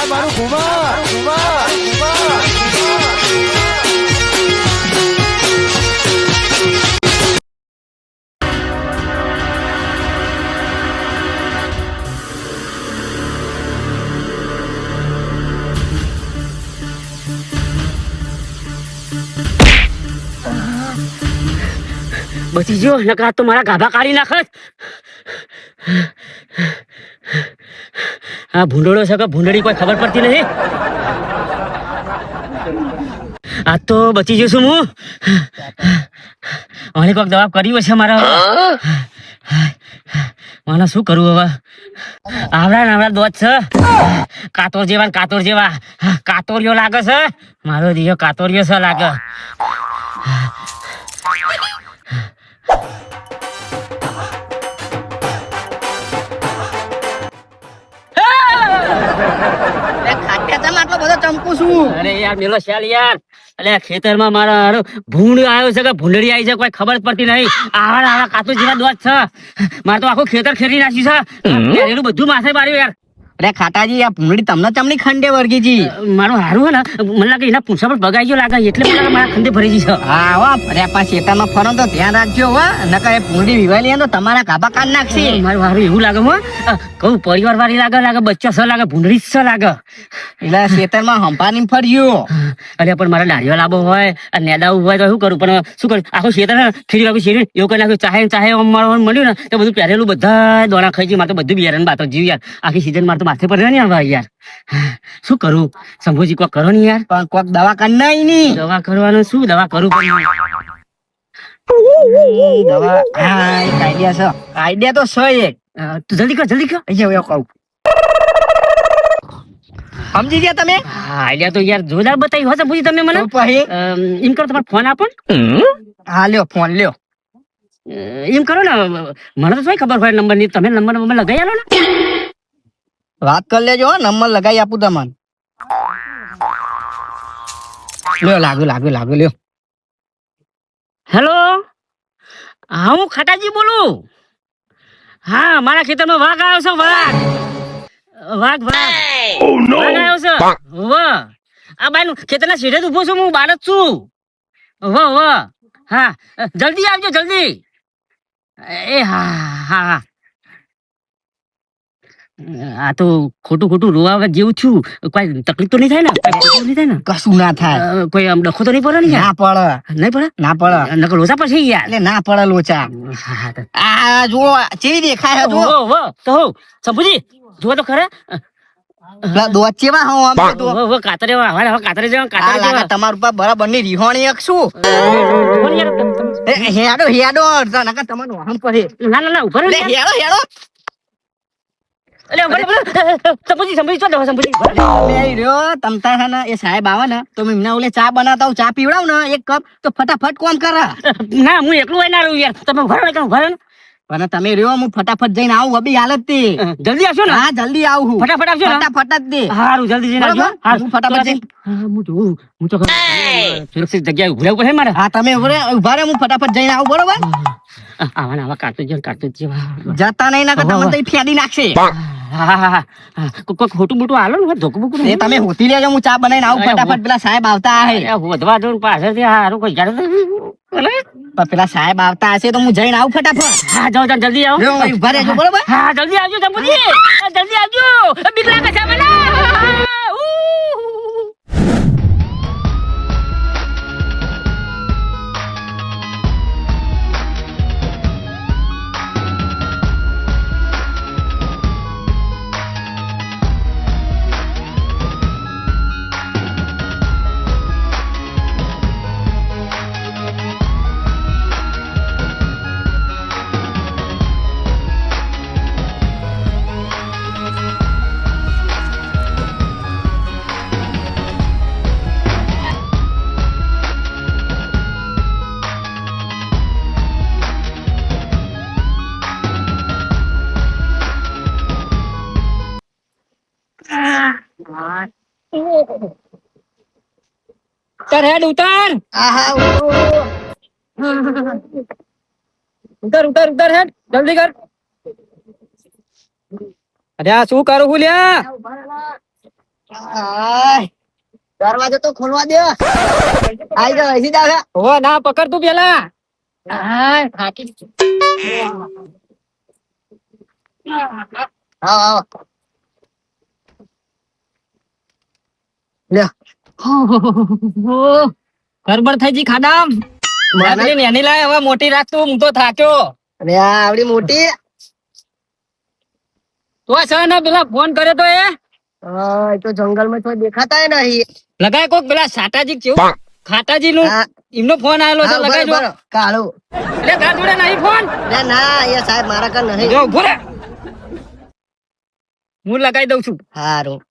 આ મારું ઘુમા ઘુમા ઘુમા. બચી જો નકરા તો મારા ગાભા કાઢી નાખત આ ભૂંડળો છે કે ભૂંડળી કોઈ ખબર પડતી નહીં? આ તો બચી જઈશું હું. મને કોઈક જવાબ કર્યું હશે મારા મને શું કરવું હવે? આવડા ને આવડા દોત છે. કાતોર જેવા ને કાતોર જેવા. કાતોરિયો લાગે છે. મારો દીયો કાતોરિયો છે લાગે. ખાટ્યા આટલો બધો ચમકું છું. અરે યાર મેલો શાલ યાર. અલે ખેતરમાં મારા હારો ભૂંડ આવ્યો છે કે ભૂંડળી આવી છે કોઈ ખબર જ પડતી નહીં. આવા આવા કાતો જેવા દોત છે. મારે તો આખું ખેતર ખેરી નાખ્યું છે. એનું બધું માથે માર્યું યાર. અરે ખાટાજી આ પૂંડી તમને ચમની ખંડે વર્ગી જી. મારું હારું હે ને. મને લાગે એના પૂંછા પર બગાઈ ગયો લાગે એટલે મને મારા ખંડે ભરી ગઈ છે હા હો અરે આપા શેતામાં ફરો તો ધ્યાન રાખજો હો. નકર એ પૂંડી વિવાલી તો તમારા કાબા કાન નાખશે. મારું હારું એવું લાગે હો. કહું પરિવાર વાળી લાગે લાગે બચ્ચા સ લાગે ભૂંડળી જ સ લાગે. એટલે શેતરમાં હંપાની ફર્યું. અરે પણ મારે ડાળીઓ લાંબો હોય અને નેદાવું હોય તો શું કરું પણ શું કરું? આખું શેતર ખીરી વાગું શેરી એવું કરી નાખ્યું ચાહે ને ચાહે મળ્યું ને તો બધું પહેરેલું બધા દોણા ખાઈ ગયું મારે તો બધું બિયારણ બાતો જીવ યાર. આખી સીઝન મારે તો માથે પર ને હવે યાર. શું કરું? શંભુજી કોક કરો ને યાર. પણ કોક દવા કાઢ નહીં ની. દવા કરવાનું શું દવા કરું? પણ દવા હા એક આઈડિયા છે. આઈડિયા તો છે એક. તું જલ્દી કર જલ્દી કર. અહીંયા એવું કહું. સમજી ગયા તમે? હા આઈડિયા તો યાર જોરદાર બતાવી હશે શંભુજી તમે મને. એમ કરો તમારો ફોન આપો હા લ્યો ફોન લ્યો. એમ કરો ને મને તો શું ખબર હોય નંબરની તમે નંબર નંબર લગાઈ આલો ને. વાત કરી લેજો હો, નંબર લગાવી આપું તમને. લ્યો લાગુ લાગુ લાગુ લ્યો. હેલો? હા હું ખાટાજી બોલું? હા મારા ખેતરમાં વાઘ આવ્યો છે વાઘ. વાઘ વાઘ. વાઘ આવ્યો છે. વ. આ બાઈ ખેતરના જ ઊભો છું હું બાળક છું. વાહ વાહ હા જલ્દી આવજો જલ્દી. એ હા હા હા. આ તો ખોટું ખોટું રોવા જેવું છું. કોઈ તકલીફ તો નહીં થાય ને? કોઈ નહીં થાય ને? કશું ના થાય. કોઈ આમ ડખો તો નહીં પડે ને ના પડે. નહીં પડે? ના પડે. નકર લોચા પછી યાર. એટલે ના પડે લોચા. હા હા આ જુઓ ચેવી દેખાય જુઓ. વો તો હો શંભુજી જુઓ તો ખરા. હો તમારા બોલ અલે રહ્યો તમતા ને એ સાહેબ આવે ને તો મેં ઓલે ચા બનાવતા હું ચા પીવડાવ ને એક કપ તો ફટાફટ કોમ કર. ના હું એકલું હોય ના રહું યાર. તમે ઊભા રહો ને, ઊભા રહો ને. અને તમે રહ્યો હું ફટાફટ જઈને આવું અબી હાલતથી. જલ્દી આવશો ને? હા જલ્દી આવું ફટાફટ આવશો ફટાફટ જ દે. સારું જલ્દી જઈને આવજો. હા હું ફટાફટ જઈને- હા, હું તો હું તો સુરક્ષિત જગ્યાએ ઊભા રહેવું પડે મારે. હા તમે ઉભરે ઊભા રે હું ફટાફટ જઈને આવું બરોબર? આવા ને આવા કાઢતો જ કાઢતો જ જેવા જતા નહીં ના તમને. તો ઈ ફેડી નાખશે. હા કોઈ ખોટું મોટું હાલો ને ધોકું બોકું એ તમે હોતી લેજો હું ચા બનાવીને આવું ફટાફટ પેલા સાહેબ આવતા હે વધવા દઉં પાછળથી હારું કોઈ જાડે પેલા સાહેબ આવતા હશે તો હું જઈને આવું ફટાફટ. હા જાઓ જાઓ જલ્દી આવો. ઊભા રહેજો બરોબર? હા જલ્દી આવજો જંબુજી. જલ્દી આવજો. બીક લાગે મને ઉતાર હેડ ઉતાર. આહા ઉતાર ઉતાર. ઉતાર હેડ. જલ્દી કર. અરે આ શું કરું હું લ્યા? દરવાજો તો ખોલવા દે. આઈ જા હજી દાદા ઓ ના પકડ તું પેલા. હા થાકી આવો આવો લ્યો. ગરબડ થઈ જી ખાડામ. મને- નેની લાય હવે મોટી રાખ તું હું તો થાક્યો. અરે આ આવડી મોટી. તો છે ને પેલા ફોન કર્યો તો એ? હા, એ તો જંગલમાં તો દેખાતા નહીં. લગાય કોક પેલા સાટાજી કેવું? ખાટાજી નું એમનો ફોન આવેલો છે લગાય જો કાળો. એટલે તાર જોડે નહીં ફોન? ના એ સાહેબ મારા કર નહીં. જો ઊભો રે. હું લગાઈ દઉં છું. હારું.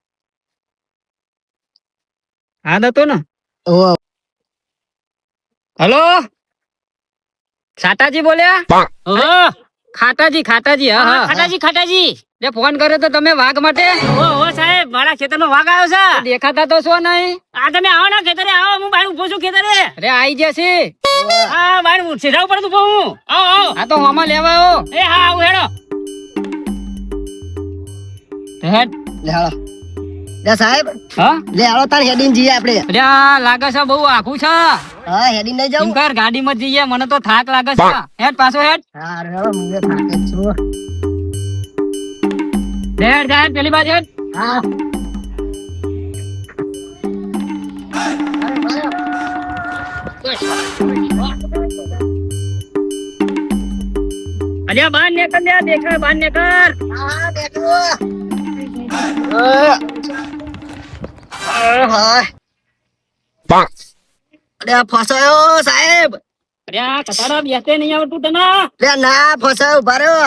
હા હતો ને? હલો? સાટાજી બોલ્યા? ખાતાજી ખાટાજી ખાટાજી હા હા. ખાટાજી, ખાટાજી જે ફોન કર્યો તો તમે વાઘ માટે? ઓ ઓ સાહેબ મારા ખેતરમાં વાઘ આવ્યો છે. દેખાતા તો છો નહીં? આ તમે આવો ને ખેતરે આવો હું બાય ઊભો છું ખેતરે. અરે આઈ જશે હા હું સીધા ઉપર તું હું આવો આવો. આ તો હોમાં લેવા આવો એ હા આવું હેડો હેડ. લે હાલો. લે સાહેબ હા? લે હાલો તાર હેડીન જઈએ આપણે. અરે લાગે છે બહુ આખું છે. હા હેડીન નહીં જવું કર ગાડીમાં જ જઈએ મને તો થાક લાગે છે. હેડ પાછો હેડ. હારું હેડો હું એ થાકે જ છું. હેડ હેડ પેલી બાજુ હેડ. હા. અલ્યા બાર ને કર દેખાય બાર ને કર હા બેઠો. હા અરે ફસાયો સાહેબ અરે આ કતારા બેસે નહીં આવતું તને લે ના ફસાયો ઊભા રહ્યો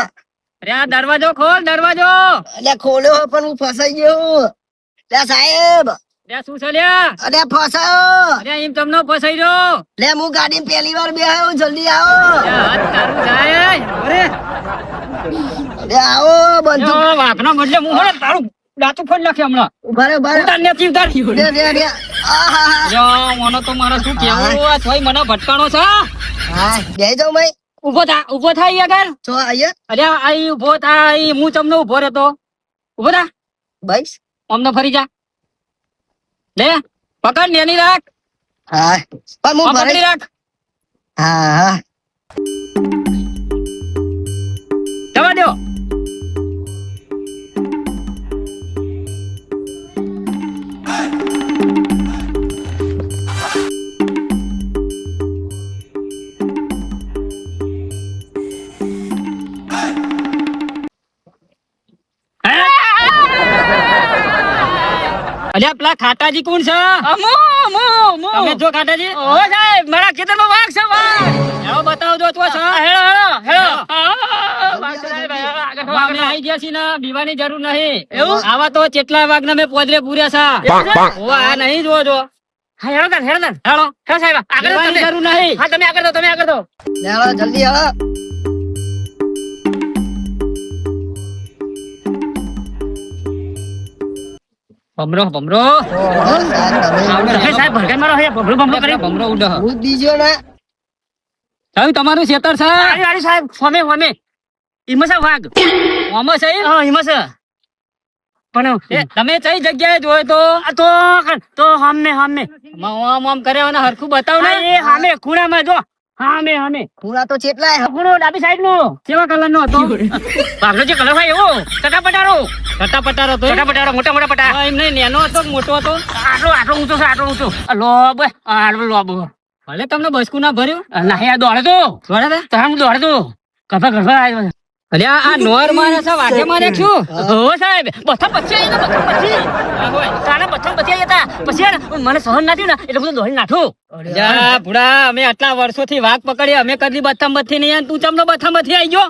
અરે આ દરવાજો ખોલ દરવાજો અલ્યા ખોલ્યો પણ હું ફસાઈ ગયો લે સાહેબ અરે શું છે લ્યા અરે ફસાયો અરે એમ તમને ફસાઈ રહ્યો લે હું ગાડી પહેલી વાર બેહાયો જલ્દી આવો અરે હાથ તારું જાય અરે અરે આવો બંધુ જો વાઘનો બદલે હું તારું દાંતું ફોડ નાખે હમણાં. ઉભારે ઉભારે. ઊભા ઉતાર રહ્યો ને ઉતાર રે લે આહાહા. જો મને તો મારા શું કેવું આ છોય મને ભટકાણો છે હા. બે જાઉં ભાઈ. ઊભો થા ઊભો થાય આગળ. જો અહીંયા અરે આઈ ઊભો થાય હું તમને ઊભો રહેતો. ઊભો થા. બસ. અમને ફરી જા. લે પકડ નેની રાખ. હા. પણ હું આ રાખ. હા હા. અલ્યા કોણ છે? અમો અમો અમો. તમે જો ખાટાજી ઓ સાહેબ મારા ખેતરમાં વાઘ છે વાઘ. હેલો બતાવજો તો છે. હેલો હેલો હેલો અમે આવી ગયા છીએ ને બીવાની જરૂર નહીં. એવું? આવા તો કેટલા વાઘ ને મેં પોદરે પૂર્યા છે. ઓ આ નહીં જો જો. હા હેલો તાર હેલો તાર. હેલો હેલો સાહેબ આગળ જરૂર નહીં. હા તમે આગળ દો તમે આગળ દો જલ્દી ભમરો ભમરો. સાહેબ મારો હે ભમરો ભમરો કરી. ભમરો ઉડો. ભૂત દીજો ને. સાહેબ તમારું ખેતર છે? અરે અરે સાહેબ ફમે ફમે. ઈમો છે વાઘ. ઓમો છે હા ઈમો પણ એ તમે કઈ જગ્યાએ જોયો તો? તો તો હામે હામે ઓમ ઓમ કરે અને હરખું બતાવ ને. એ હામે ખૂણામાં જો. હામે હામે પૂરા તો ચેટલાય ખૂણો ડાબી સાઈડ નો કેવા કલર નો હતો વાઘનો જે કલર હોય એવો. એટલાં પટારો. તો ચટાપટારો મોટા મોટા પટા. એમ નહીં નેનો હતો મોટો હતો? આટલો આટલો ઊંચો છે આટલો ઊંચો. લોબ આટલો લોબ. ભલે તમને બસકુ ના ભર્યું ના દોડ દોડે તો. દોડે તો? તમે દોડે તો. કફા કફા આવ્યો અરે આ નોર મારે છે વાઘે મારે છું. હો. સાહેબ બથમ પછી આવી બથમ પછી. તારા બથમ પછી આવી હતા પછી મને સહન નથી ને એટલે બધું દોડી નાખું જા ભુડા અમે આટલા વર્ષોથી વાઘ પકડી અમે કદી બથમ બથી નહીં તું ચમનો બથમ બથી આવી ગયો?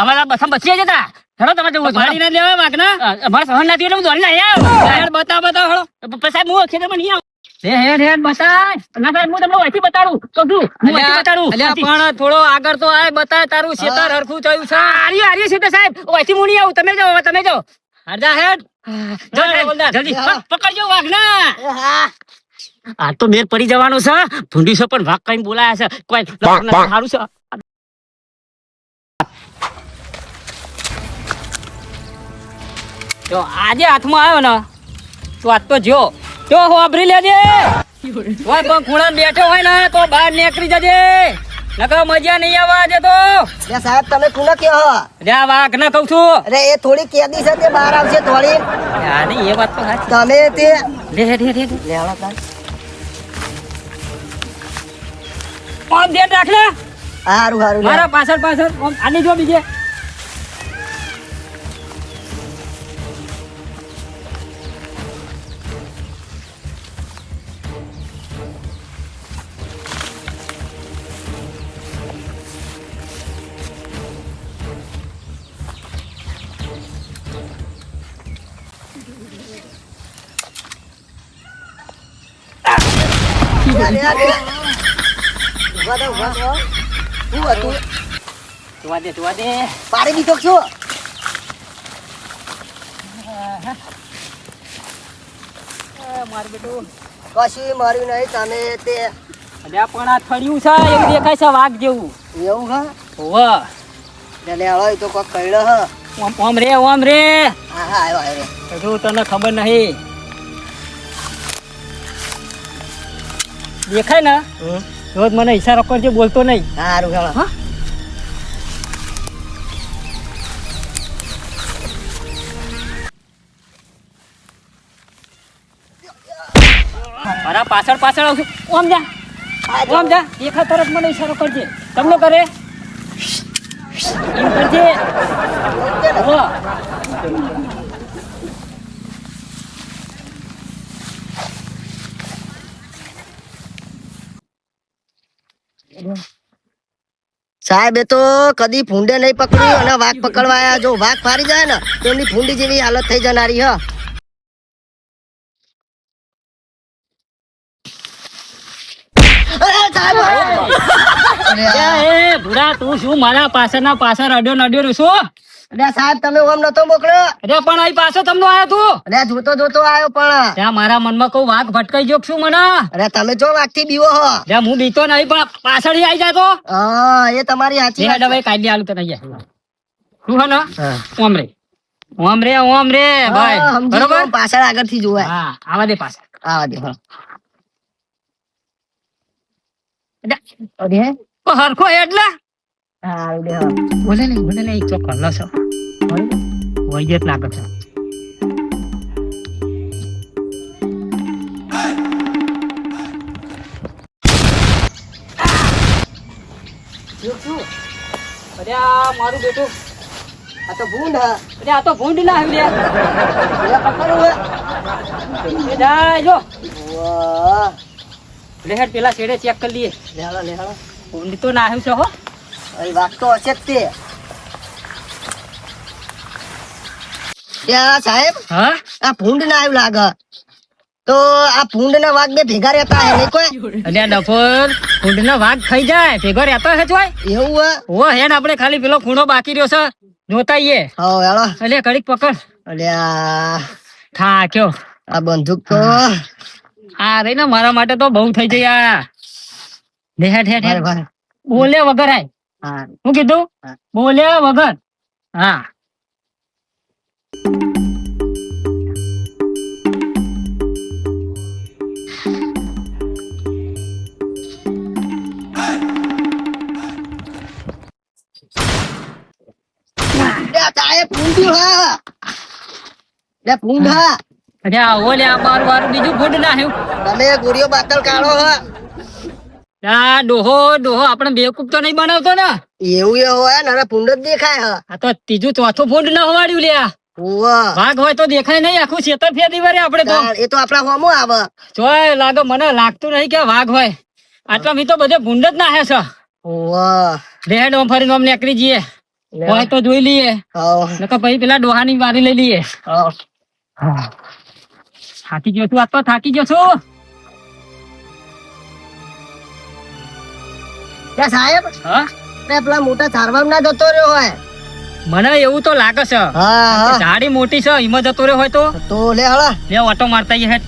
અમારા બથમ બથી આવી જતા. હેડો તમે તો ઉઘાડી ના લેવા વાઘ ના અમારે સહન નથી એટલે હું દોડી ના આવ્યો બતાવ બતાવ હેડો. પછી સાહેબ હું ખેતરમાં નહીં આવું હે હેડ હેડ બતાય. ના સાહેબ હું તમને વહીથી બતાડું. તો તું હું વહીથી બતાડું. પણ થોડો આગળ તો આય બતાય તારું શેતર હરખું થયું છે. આર્યું આર્યું શેતર સાહેબ. વહીથી હું આવું. તમે જાઓ તમે જાઓ. હરજા હેડ. જલ્દી પકડજો વાઘ ના એ હા. આ તો મેર પડી જવાનો છે. ભૂંડી છે પણ વાઘ કઈ બોલાયા છે. કોઈ સારું છે જો આજે હાથમાં આવ્યો ને વાત તો જો તો હોભરી લેજે. ઓય પણ ખૂણા બેઠો હોય ને તો બહાર નીકળી જજે. નકર મજા નહીં આવે આજે તો. લે સાહેબ તમે કોને કહો લે આ વાઘ ના કહું છું. અરે એ થોડી કેદી છે તે બહાર આવશે થોડી. હા નહીં એ વાત તો સાચી. તમે તે લે લે લે લે. હાલો તાર. આમ ધ્યાન રાખ ને હારું હારું મારા પાછળ પાછળ આમ આની જો બીજે. પાડી દીધો છો? મારું બેટું કશું માર્યું નહીં તમે તે અલ્યા પણ આ થળિયું છે એવું દેખાય છે વાઘ જેવું. એવું હા? લે તો કોક કઈડો હ. ઓમ રે ઓમ રે. હા હા આવ્યો આવ્યો. તને ખબર નહીં. દેખાય ને. રોજ મને ઈશારો છે બોલતો નહીં. સારું હા. મારા પાછળ પાછળ આવશું ઓમ જા. ઓમ જા. દેખા તરત મને ઈશારો કરજે. તમને કરે? એમ કરજે. સાહેબ એ તો કદી ફૂંડે નહીં પકડ્યું અને વાઘ પકડવા આયા. જો વાઘ ફારી જાય ને તો એમની ફૂંડી જેવી હાલત થઈ જનારી હ. અરે સાહેબ! અરે! આ- એ ભૂરા તું શું મારા પાછળના પાછળ અડ્યો નડ્યો છું? અરે સાહેબ તમે ઓમ નતો મોકલ્યો? અરે પણ અહીં પાછો તમને આવ્યો તું? અરે જોતો જોતો આવ્યો પણ. ત્યાં મારા મનમાં કહું વાઘ ભટકાઈ ગયો શું મને? અરે તમે જો વાઘથી બીવો હો. અરે હું બીતો નહીં પણ પાછળ આવી જાય તો હા એ તમારી સાચી વાત હવે કાઢી આલું તને અહીંયા. શું હે ને. ઓમ રે. ઓમ રે ઓમ રે ભાઈ. બરોબર? પાછળ પાછળ આગળથી જોવાય. હા આવા દે પાછળ. આવા દે હા. અરે હરખો એટલે હારું દે, બોલે નહીં બોલે નહીં તો કલ્લો છો વૈજત લાગે છે મારું બેટું. આ તો ભૂંડ અરે આ તો ભૂંડ ના લે એ જો. પેલા છેડે ચેક કરી લઈએ. લેહાડો, લેહાડો. ભૂંડ તો ના આવ્યું છે હો? અરે વાઘ તો હશે જ તે સાહેબ હા આ ભૂંડ ના આવ્યું લાગે તો આ ભૂંડ ના વાઘ બે ભેગા રહેતા હે નહીં કોઈ અને આ ડફોર ભૂંડ નો વાઘ ખાઈ જાય ભેગો રહેતો હે જોય એવું હે ઓ હેડ આપણે ખાલી પેલો ખૂણો બાકી રહ્યો છે જોતા આઈએ હો હેળો અલે કડીક પકડ અલ્યા થાક્યો આ બંદૂક તો આ રે ને મારા માટે તો બહુ થઈ જાય આ હેડ હેડ હેડ ભાઈ. બોલે વગર આય હા હું કીધું? બોલ્યા વગર. હા. તમે ગુરિયો બાતલ કાઢો હા. આ ડોહો ડોહો આપણે બેવકૂફ તો નહીં બનાવતો ને. એવું એ હોય ને અરે જ દેખાય હા. આ તો ત્રીજું ચોથું ફૂંડ ના હોવાડ્યું લ્યા. ભાગ વાઘ હોય તો દેખાય નહીં આખું છેતર ફેરી વરે આપણે તો. એ તો આપણા હોમો આવે. જોય લાગો મને લાગતું નહીં કે વાઘ હોય. આટલા મી તો બધે ભૂંડ જ નાહે છે. રેડ ઓમ ફરીને ઓમ નીકળી જઈએ. હોય તો જોઈ લઈએ. નકર પછી પેલા ડોહાની વારી લઈ લઈએ. થાકી ગયો છું આ તો થાકી ગયો છું. લે સાહેબ હા? તે પેલા મોટા ઝાડવામાં ના જતો રહ્યો હોય. મને એવું તો લાગે છે. હા હા. ઝાડી મોટી છે એમાં જતો રહ્યો હોય તો? તો લે હાલા લે ઓટો મારતા હે હેડ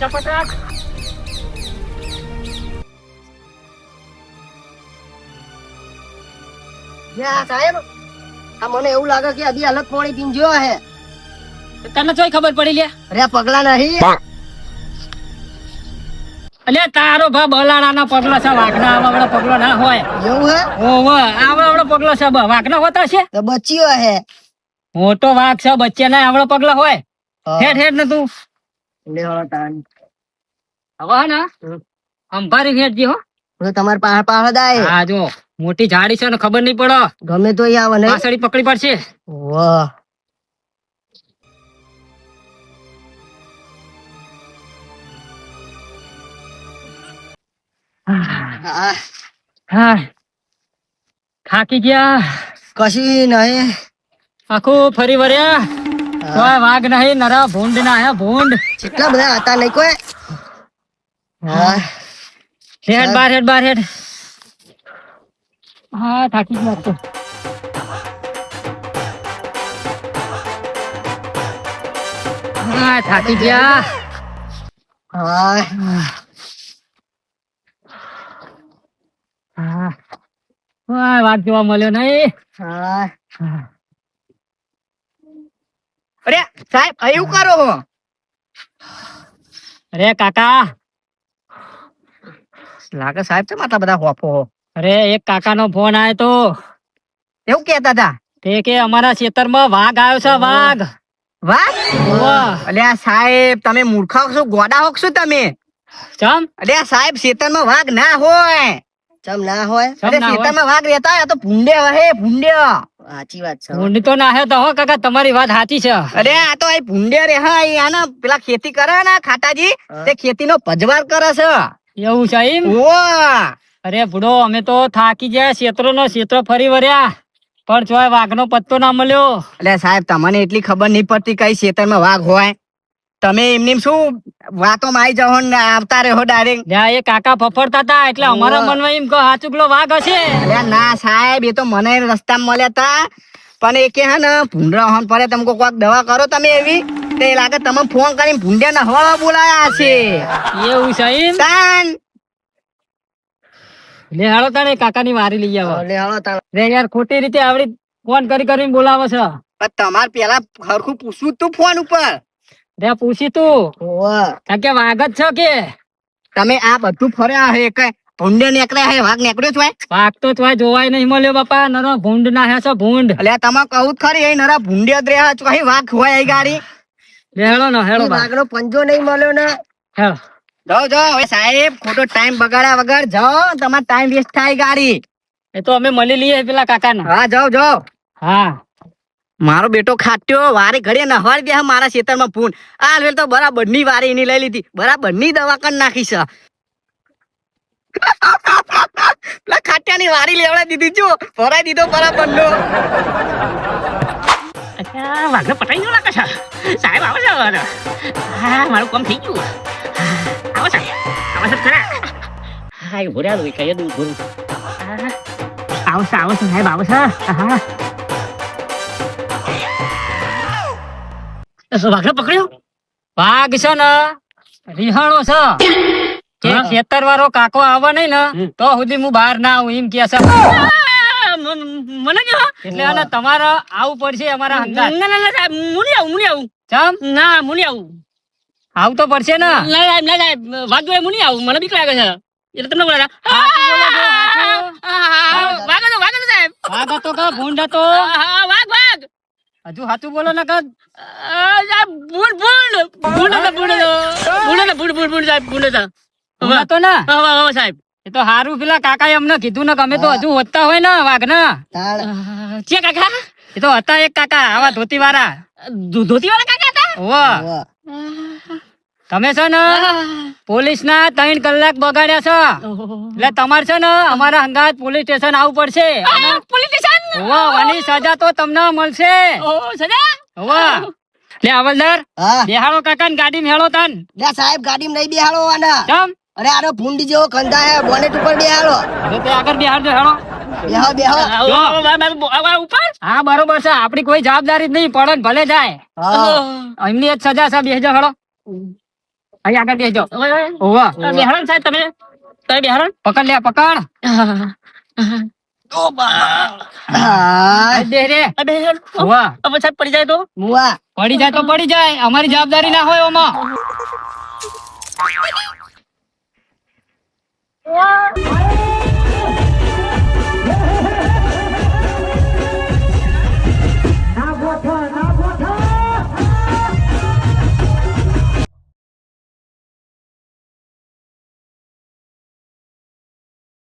ચપટાક સાહેબ આ મને એવું લાગે કે અભી હાલત પાણી પીંજ્યો હે. તને ચોય ખબર પડી લે અરે પગલા નહીં. અલે તારો ભા બલાડાના પગલા છે વાઘના આવડો પગલો ના હોય. એવું હે? ઓવો આવડો પગલો છે બ- વાઘના હોતા છે? તો બચ્યો હે. મોટો વાઘ છે બચ્ચે ના આવડો પગલો હોય. હેઠ હેઠ ને તું. લે હો તાન. હવે હે ને. અંભારી હેઠજી હો. હવે તમારે પાસે પાસે દાય હા જો. મોટી ઝાડી છે ને ખબર નહીં પડે. ગમે તો આવે નહીં. પાછળી પકડી પડશે. વાહ. હા થાકી ગયા કશું નહીં આખું ફરી વળ્યા કોઈ વાઘ નહીં નરા ભૂંડ ના હે ભૂંડ કેટલા બધા હતા નહીં કોઈ હા હેડ બાર હેડ બાર હેડ હા થાકી ગયા તો હા થાકી ગયા હા હા વાઘ જોવા મળ્યો નહીં અરે સાહેબ એવું કરો અરે કાકા. લાગે સાહેબ છે માતા બધા હોફો અરે એક કાકાનો ફોન આવ્યો તો. એવું કેતા હતા? તે કે અમારા ખેતરમાં વાઘ આવ્યો છે વાઘ. વાઘ? અલ્યા સાહેબ તમે મૂર્ખા છો ગોડા હોક છો તમે? ચમ? અલ્યા સાહેબ ખેતરમાં વાઘ ના હોય. ચમ ના હોય? અરે ખેતરમાં વાઘ રહેતા હોય તો ભૂંડે હે ભૂંડે. સાચી વાત છે. ઊંડી તો ના હે તો હો કાકા તમારી વાત સાચી છે. અરે આ તો આ ભૂંડે રે હા આના પેલા ખેતી કરે ને ખાટાજી. તે ખેતીનો પજવાર કરે છે. એવું છે એમ? ઓ અરે ભૂડો અમે તો થાકી ગયા ક્ષેત્રો નો ક્ષેત્ર ફરી વર્યા. પણ વાઘ નો પત્તો ના મળ્યો. એટલે સાહેબ તમને એટલી ખબર નહીં પડતી કઈ ખેતરમાં વાઘ હોય? તમે એમની શું વાતોમાં આવી જાઓ ને આવતા રહો ડાયરેક્ટ ત્યાં એ કાકા ફફડતા હતા એટલે અમારા મનમાં એમ કહો હાચુકલો વાઘ હશે. ના સાહેબ એ તો મને રસ્તામાં મળ્યા તા. પણ એ કે હે ને ભૂંડરા હોન પડે તમે કોઈક દવા કરો તમે એવી. તે લાગે તમે ફોન કરીને ને હવા બોલાયા છે. એવું છે એમ? તાન. લે હાલો તાણે કાકાની વારી લઈ આવો. લે હાલો તાણે. રે યાર ખોટી રીતે આવડી ફોન કરી કરીને બોલાવો છે. તમારે પેલા હરખું પૂછવું તું ફોન ઉપર. રે પૂછી તું. કે વાઘ જ છો કે? તમે આ બધું ફર્યા હે કઈ ભૂંડે નીકળ્યા હે? વાઘ નીકળ્યો છો વાઘ તો તો જોવાય નહીં મળ્યો બાપા. નરો ભૂંડ ના હે છો ભૂંડ. અલ્યા તમે કહું જ ખરી એ નરા ભૂંડે જ રહ્યા છો. કઈ વાઘ હોય એ ગાડી. હેળો ને હેળો બા વાઘનો પંજો નહીં મળ્યો ને. હેળો. જાઓ જાઓ. હવે સાહેબ ખોટો ટાઈમ બગાડ્યા વગર જાઓ. તમારો ટાઈમ વેસ્ટ થાય ગાડી. એ તો અમે મળી લઈએ પેલા કાકાના. હા જાઓ જાઓ. હા. મારો બેટો ખાટ્યો, વારે ઘડીએ નહવાડી દે મારા ખેતરમાં ફૂન આ વેલ તો બરાબરની વારે એની લઈ લીધી. બરાબરની દવા કરી નાખી છે. ખાટ્યાની વારી લેવડાવી દીધી. જો ભરાઈ દીધો બરાબર નો વાઘ પટાઈ ગયો લાગે સાહેબ, આવો છો. હા, મારું કામ થઈ ગયું. આવો સાહેબ. આવો છે ખરા. હા, એ ભૂર્યા દઉં કહી દઉં ભૂરું. આવો છે, આવો સાહેબ, આવો છે. હા પકડ્યો? વાઘ છે ને રિહાણો છે. કે ખેતર વાળો કાકો આવે નહીં ને તો સુધી હું બહાર ના આવું એમ કે છે. મને એટલે તમારે આવું પડશે અમારા હંગાત ના ના સાહેબ મુની આવું મુની આવું. ચમ? ના મુની આવું. આવું તો પડશે ને. ના સાહેબ ના સાહેબ વાઘ જોડે મુની આવું મને બીક લાગે છે. એટલે તમને બોલા વાઘ હતો વાઘ હતો સાહેબ. વાઘ હતો કે ભૂંડ હતો. વાઘ વાઘ. હજુ હાથું બોલો ને કદ ભૂલ ભૂલ ભૂલ ભૂલ ભૂલ ભૂલ ભૂલ ભૂલ સાહેબ ભૂંડ તો ના. હતો ને સાહેબ. એ તો હારું પેલા કાકાએ અમને કીધું ને અમે તો હજુ હોતા હોય ને વાઘ ના છે કાકા? એ તો હતા એક કાકા આવા ધોતી વાળા ધોતી વાળા કાકા હતા. તમે છે ને પોલીસ ના ત્રણ કલાક બગાડ્યા છો. એટલે તમારે છે ને અમારા હંગાત પોલીસ સ્ટેશન આવવું પડશે. Police station? આની સજા તો તમને મળશે. સજા? લે અવલદાર હા? બેહાડો કાકા ને ગાડી મેળો તન. લે સાહેબ ગાડી નહીં બેહાડો આના. ચમ? અરે આનો ભૂંડી જેવો કંધા હે બોનેટ ઉપર બેહાડો. અરે તે આગળ બેહાડો હેડો બેહો બેહો ઉપર? હા બરોબર છે. આપડી કોઈ જવાબદારી જ નહીં પડે ભલે જાય. એમની જ સજા છે બેસજો હેળો અહીં આગળ બેજો ઓવા બેહરણ સાહેબ તમે? તમે બેહરણ? પકડ લે પકડ. પડી જાય તો? પડી જાય તો પડી જાય. અમારી જવાબદારી ના હોય ઓમાં.